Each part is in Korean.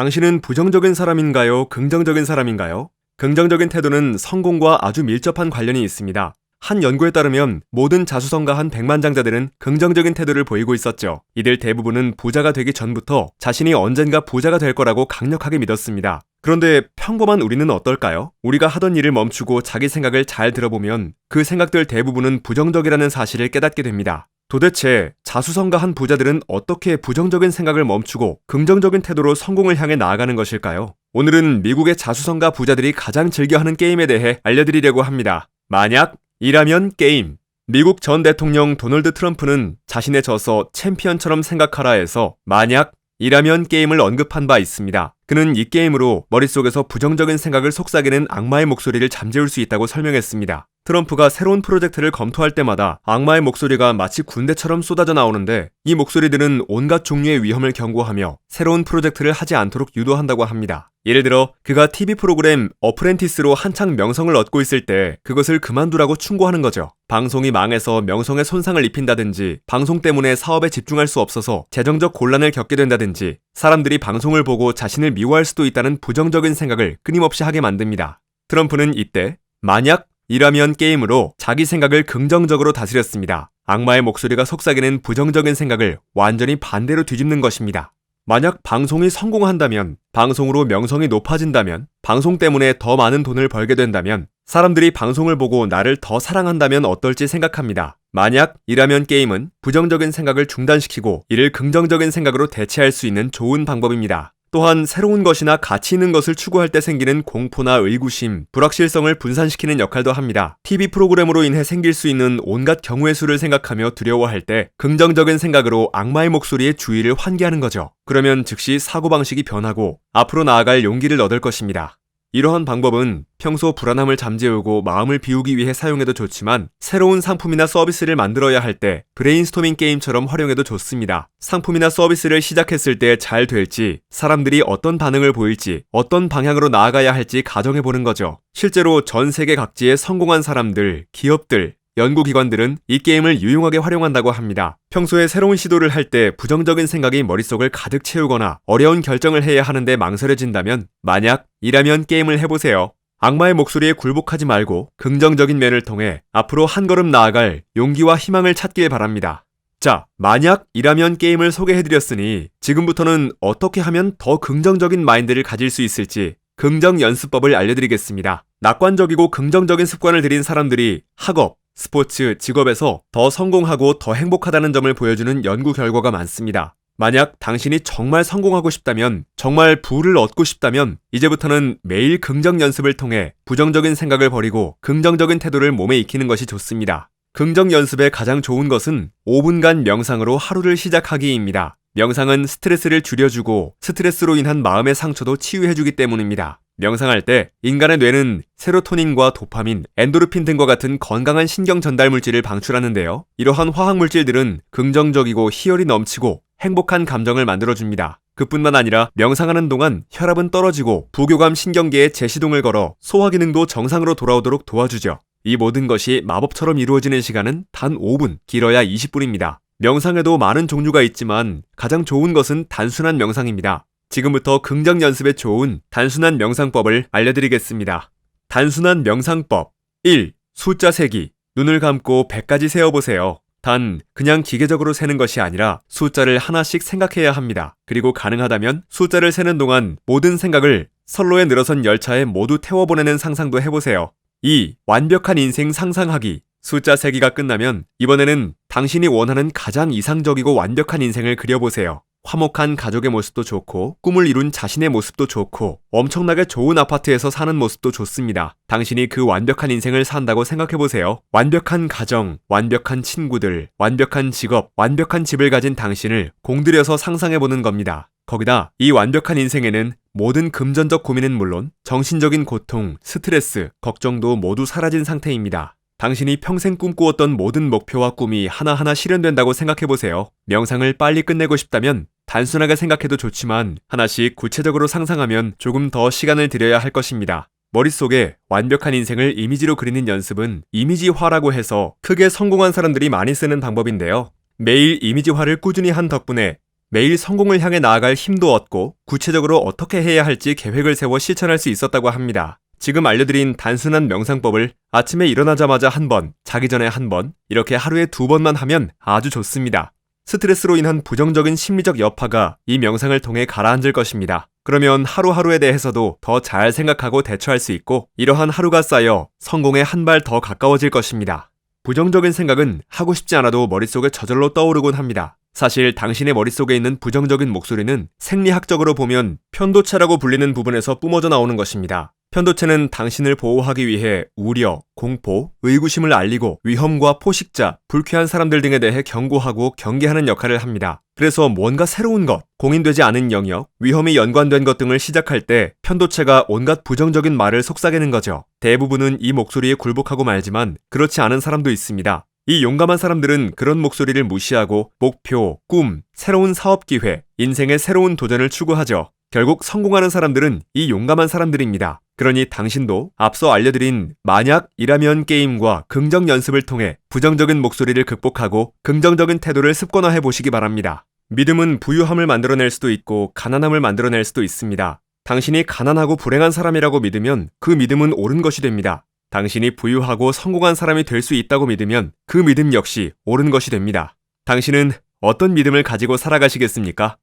당신은 부정적인 사람인가요? 긍정적인 사람인가요? 긍정적인 태도는 성공과 아주 밀접한 관련이 있습니다. 한 연구에 따르면 모든 자수성가한 백만장자들은 긍정적인 태도를 보이고 있었죠. 이들 대부분은 부자가 되기 전부터 자신이 언젠가 부자가 될 거라고 강력하게 믿었습니다. 그런데 평범한 우리는 어떨까요? 우리가 하던 일을 멈추고 자기 생각을 잘 들어보면 그 생각들 대부분은 부정적이라는 사실을 깨닫게 됩니다. 도대체 자수성가한 부자들은 어떻게 부정적인 생각을 멈추고 긍정적인 태도로 성공을 향해 나아가는 것일까요? 오늘은 미국의 자수성가 부자들이 가장 즐겨하는 게임에 대해 알려드리려고 합니다. 만약 이라면 게임. 미국 전 대통령 도널드 트럼프는 자신의 저서 챔피언처럼 생각하라에서 만약 이라면 게임을 언급한 바 있습니다. 그는 이 게임으로 머릿속에서 부정적인 생각을 속삭이는 악마의 목소리를 잠재울 수 있다고 설명했습니다. 트럼프가 새로운 프로젝트를 검토할 때마다 악마의 목소리가 마치 군대처럼 쏟아져 나오는데 이 목소리들은 온갖 종류의 위험을 경고하며 새로운 프로젝트를 하지 않도록 유도한다고 합니다. 예를 들어 그가 TV 프로그램 어프렌티스로 한창 명성을 얻고 있을 때 그것을 그만두라고 충고하는 거죠. 방송이 망해서 명성에 손상을 입힌다든지 방송 때문에 사업에 집중할 수 없어서 재정적 곤란을 겪게 된다든지 사람들이 방송을 보고 자신을 미워할 수도 있다는 부정적인 생각을 끊임없이 하게 만듭니다. 트럼프는 이때 만약 이라면 게임으로 자기 생각을 긍정적으로 다스렸습니다. 악마의 목소리가 속삭이는 부정적인 생각을 완전히 반대로 뒤집는 것입니다. 만약 방송이 성공한다면, 방송으로 명성이 높아진다면, 방송 때문에 더 많은 돈을 벌게 된다면, 사람들이 방송을 보고 나를 더 사랑한다면 어떨지 생각합니다. 만약 이라면 게임은 부정적인 생각을 중단시키고 이를 긍정적인 생각으로 대체할 수 있는 좋은 방법입니다. 또한 새로운 것이나 가치 있는 것을 추구할 때 생기는 공포나 의구심, 불확실성을 분산시키는 역할도 합니다. TV 프로그램으로 인해 생길 수 있는 온갖 경우의 수를 생각하며 두려워할 때 긍정적인 생각으로 악마의 목소리에 주의를 환기하는 거죠. 그러면 즉시 사고방식이 변하고 앞으로 나아갈 용기를 얻을 것입니다. 이러한 방법은 평소 불안함을 잠재우고 마음을 비우기 위해 사용해도 좋지만 새로운 상품이나 서비스를 만들어야 할 때 브레인스토밍 게임처럼 활용해도 좋습니다. 상품이나 서비스를 시작했을 때 잘 될지, 사람들이 어떤 반응을 보일지, 어떤 방향으로 나아가야 할지 가정해 보는 거죠. 실제로 전 세계 각지의 성공한 사람들, 기업들, 연구기관들은 이 게임을 유용하게 활용한다고 합니다. 평소에 새로운 시도를 할 때 부정적인 생각이 머릿속을 가득 채우거나 어려운 결정을 해야 하는데 망설여진다면 만약 이라면 게임을 해보세요. 악마의 목소리에 굴복하지 말고 긍정적인 면을 통해 앞으로 한 걸음 나아갈 용기와 희망을 찾길 바랍니다. 자, 만약 이라면 게임을 소개해드렸으니 지금부터는 어떻게 하면 더 긍정적인 마인드를 가질 수 있을지 긍정 연습법을 알려드리겠습니다. 낙관적이고 긍정적인 습관을 들인 사람들이 학업, 스포츠, 직업에서 더 성공하고 더 행복하다는 점을 보여주는 연구 결과가 많습니다. 만약 당신이 정말 성공하고 싶다면, 정말 부를 얻고 싶다면, 이제부터는 매일 긍정 연습을 통해 부정적인 생각을 버리고 긍정적인 태도를 몸에 익히는 것이 좋습니다. 긍정 연습의 가장 좋은 것은 5분간 명상으로 하루를 시작하기입니다. 명상은 스트레스를 줄여주고 스트레스로 인한 마음의 상처도 치유해주기 때문입니다. 명상할 때 인간의 뇌는 세로토닌과 도파민, 엔도르핀 등과 같은 건강한 신경 전달 물질을 방출하는데요. 이러한 화학 물질들은 긍정적이고 희열이 넘치고 행복한 감정을 만들어줍니다. 그뿐만 아니라 명상하는 동안 혈압은 떨어지고 부교감 신경계에 재시동을 걸어 소화 기능도 정상으로 돌아오도록 도와주죠. 이 모든 것이 마법처럼 이루어지는 시간은 단 5분, 길어야 20분입니다. 명상에도 많은 종류가 있지만 가장 좋은 것은 단순한 명상입니다. 지금부터 긍정 연습에 좋은 단순한 명상법을 알려드리겠습니다. 단순한 명상법 1. 숫자 세기 눈을 감고 100까지 세어보세요. 단, 그냥 기계적으로 세는 것이 아니라 숫자를 하나씩 생각해야 합니다. 그리고 가능하다면 숫자를 세는 동안 모든 생각을 선로에 늘어선 열차에 모두 태워보내는 상상도 해보세요. 2. 완벽한 인생 상상하기. 숫자 세기가 끝나면 이번에는 당신이 원하는 가장 이상적이고 완벽한 인생을 그려보세요. 화목한 가족의 모습도 좋고 꿈을 이룬 자신의 모습도 좋고 엄청나게 좋은 아파트에서 사는 모습도 좋습니다. 당신이 그 완벽한 인생을 산다고 생각해보세요. 완벽한 가정, 완벽한 친구들, 완벽한 직업, 완벽한 집을 가진 당신을 공들여서 상상해보는 겁니다. 거기다 이 완벽한 인생에는 모든 금전적 고민은 물론 정신적인 고통, 스트레스, 걱정도 모두 사라진 상태입니다. 당신이 평생 꿈꾸었던 모든 목표와 꿈이 하나하나 실현된다고 생각해 보세요. 명상을 빨리 끝내고 싶다면 단순하게 생각해도 좋지만 하나씩 구체적으로 상상하면 조금 더 시간을 들여야 할 것입니다. 머릿속에 완벽한 인생을 이미지로 그리는 연습은 이미지화라고 해서 크게 성공한 사람들이 많이 쓰는 방법인데요. 매일 이미지화를 꾸준히 한 덕분에 매일 성공을 향해 나아갈 힘도 얻고 구체적으로 어떻게 해야 할지 계획을 세워 실천할 수 있었다고 합니다. 지금 알려드린 단순한 명상법을 아침에 일어나자마자 한 번, 자기 전에 한 번, 이렇게 하루에 두 번만 하면 아주 좋습니다. 스트레스로 인한 부정적인 심리적 여파가 이 명상을 통해 가라앉을 것입니다. 그러면 하루하루에 대해서도 더 잘 생각하고 대처할 수 있고 이러한 하루가 쌓여 성공에 한 발 더 가까워질 것입니다. 부정적인 생각은 하고 싶지 않아도 머릿속에 저절로 떠오르곤 합니다. 사실 당신의 머릿속에 있는 부정적인 목소리는 생리학적으로 보면 편도체라고 불리는 부분에서 뿜어져 나오는 것입니다. 편도체는 당신을 보호하기 위해 우려, 공포, 의구심을 알리고 위험과 포식자, 불쾌한 사람들 등에 대해 경고하고 경계하는 역할을 합니다. 그래서 뭔가 새로운 것, 공인되지 않은 영역, 위험이 연관된 것 등을 시작할 때 편도체가 온갖 부정적인 말을 속삭이는 거죠. 대부분은 이 목소리에 굴복하고 말지만 그렇지 않은 사람도 있습니다. 이 용감한 사람들은 그런 목소리를 무시하고 목표, 꿈, 새로운 사업 기회, 인생의 새로운 도전을 추구하죠. 결국 성공하는 사람들은 이 용감한 사람들입니다. 그러니 당신도 앞서 알려드린 만약 이라면 게임과 긍정 연습을 통해 부정적인 목소리를 극복하고 긍정적인 태도를 습관화해 보시기 바랍니다. 믿음은 부유함을 만들어낼 수도 있고 가난함을 만들어낼 수도 있습니다. 당신이 가난하고 불행한 사람이라고 믿으면 그 믿음은 옳은 것이 됩니다. 당신이 부유하고 성공한 사람이 될 수 있다고 믿으면 그 믿음 역시 옳은 것이 됩니다. 당신은 어떤 믿음을 가지고 살아가시겠습니까?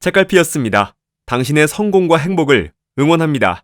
책갈피였습니다. 당신의 성공과 행복을 응원합니다.